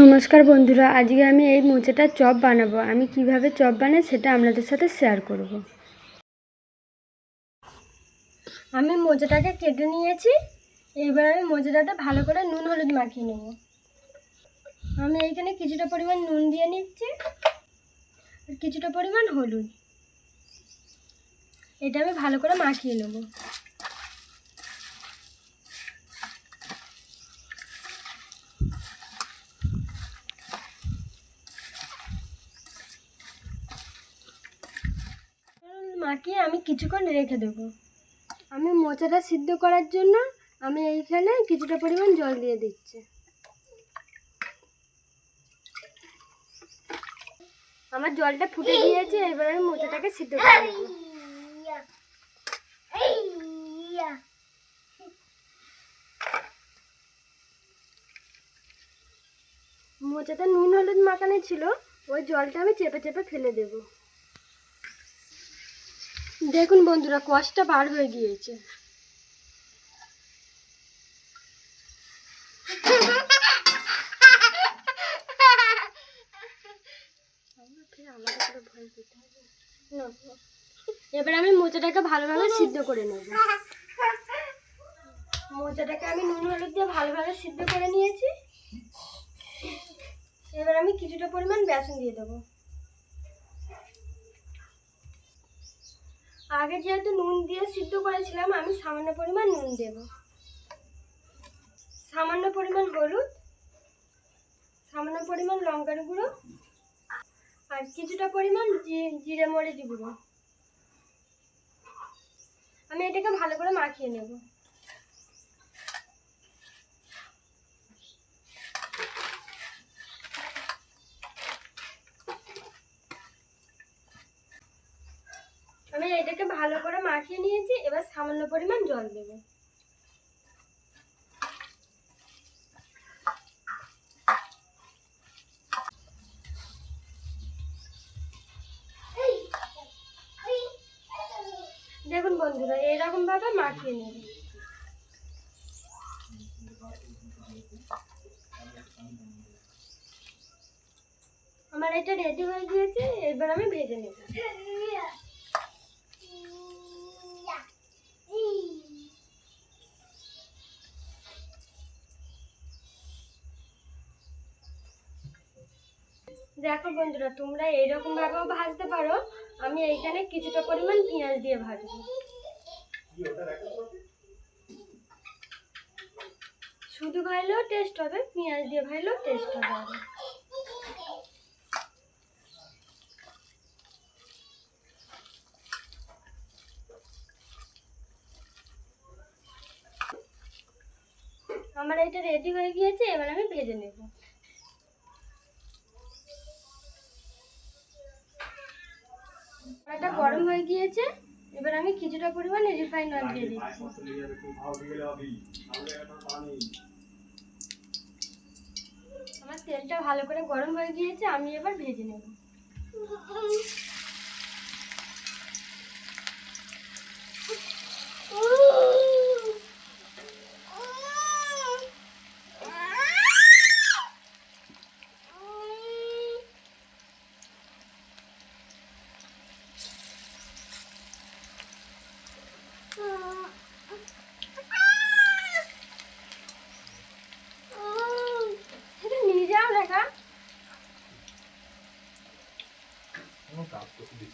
নমস্কার বন্ধুরা, আজকে আমি এই মোচাটার চপ বানাবো। আমি কীভাবে চপ বানাই সেটা আপনাদের সাথে শেয়ার করব। আমি মোচাটাকে কেটে নিয়েছি। এবার আমি মোচাটাতে ভালো করে নুন, হলুদ মাখিয়ে নেব। আমি এইখানে কিছুটা পরিমাণ নুন দিয়ে নিচ্ছি আর কিছুটা পরিমাণ হলুদ। এটা আমি ভালো করে মাখিয়ে নেব। মাখিয়ে আমি কিছুক্ষণ রেখে দেবো। আমি মোচাটা সিদ্ধ করার জন্য আমি এইখানে কিছুটা পরিমাণ জল দিয়ে দিচ্ছি। আমার জলটা ফুটে গিয়েছে, এবার আমি মোচাটাকে সিদ্ধ করে নেব। মোচাতে নুন হলুদ মাখানো ছিল, ওই জলটা আমি চেপে চেপে ফেলে দেব। দেখুন বন্ধুরা কষটা বার হয়ে গিয়েছে। এবার আমি মোচাটাকে ভালোভাবে সিদ্ধ করে নেব। মোচাটাকে আমি নুন, হলুদ দিয়ে ভালোভাবে সিদ্ধ করে নিয়েছি। এবার আমি কিছুটা পরিমাণ বেসন দিয়ে দেবো। আগে যেহেতু নুন দিয়ে সিদ্ধ করেছিলাম, আমি সামান্য পরিমাণ নুন দেব। সামান্য পরিমাণ হলুদ, সামান্য পরিমাণ লঙ্কার গুঁড়ো, আর কিছুটা পরিমাণ জিরে মরিচ গুঁড়ো। আমি এটাকে ভালো করে মাখিয়ে নেব। এটাকে ভালো করে মাখিয়ে নিয়েছি, এবার সামান্য পরিমাণ জল দেব। দেখুন বন্ধুরা, এরকম ভাবে মাখিয়ে নেব। আমার এটা রেডি হয়ে গিয়েছে, এবার আমি ভেজে নেব। দেখো বন্ধুরা, তোমরা এইরকম ভাবেও ভাজতে পারো। আমি এইখানে কিছুটা পরিমাণ পেঁয়াজ দিয়ে ভাজবো। শুধু ভাজলেও টেস্ট হবে, পেঁয়াজ দিয়ে ভাজলেও টেস্ট হবে। আমার এটা রেডি হয়ে গিয়েছে, এবার আমি ভেজে নেব এটা গরম হয়ে গিয়েছে এবার আমি কিছুটা পরিমাণ রিফাইন অয়েল দিয়ে দিচ্ছি। আমার তেলটা ভালো করে গরম হয়ে গিয়েছে আমি এবার ভেজে নেব।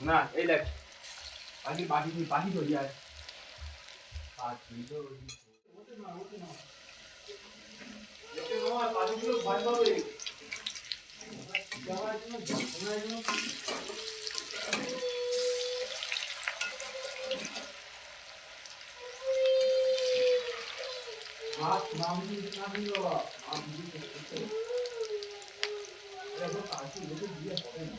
না, এই দেখ। পাখি পাখি তুই, পাখি ধরি আর পাখি ধরি পাখিগুলো ভয় পাবে। মাছ মামনি না দিল মাছ দিয়ে করতে এটা পাখি লোকে দিয়ে হবে না।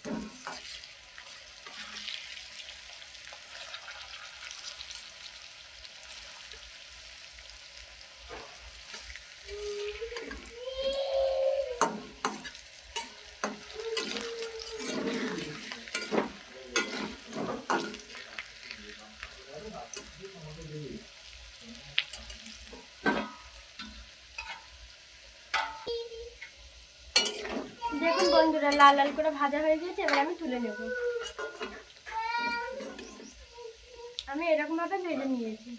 দেখুন বন্ধুরা লাল লাল করে ভাজা হয়ে গেছে এবার আমি তুলে নেব। আমি এরকম ভাবে ভেজে নিয়েছি।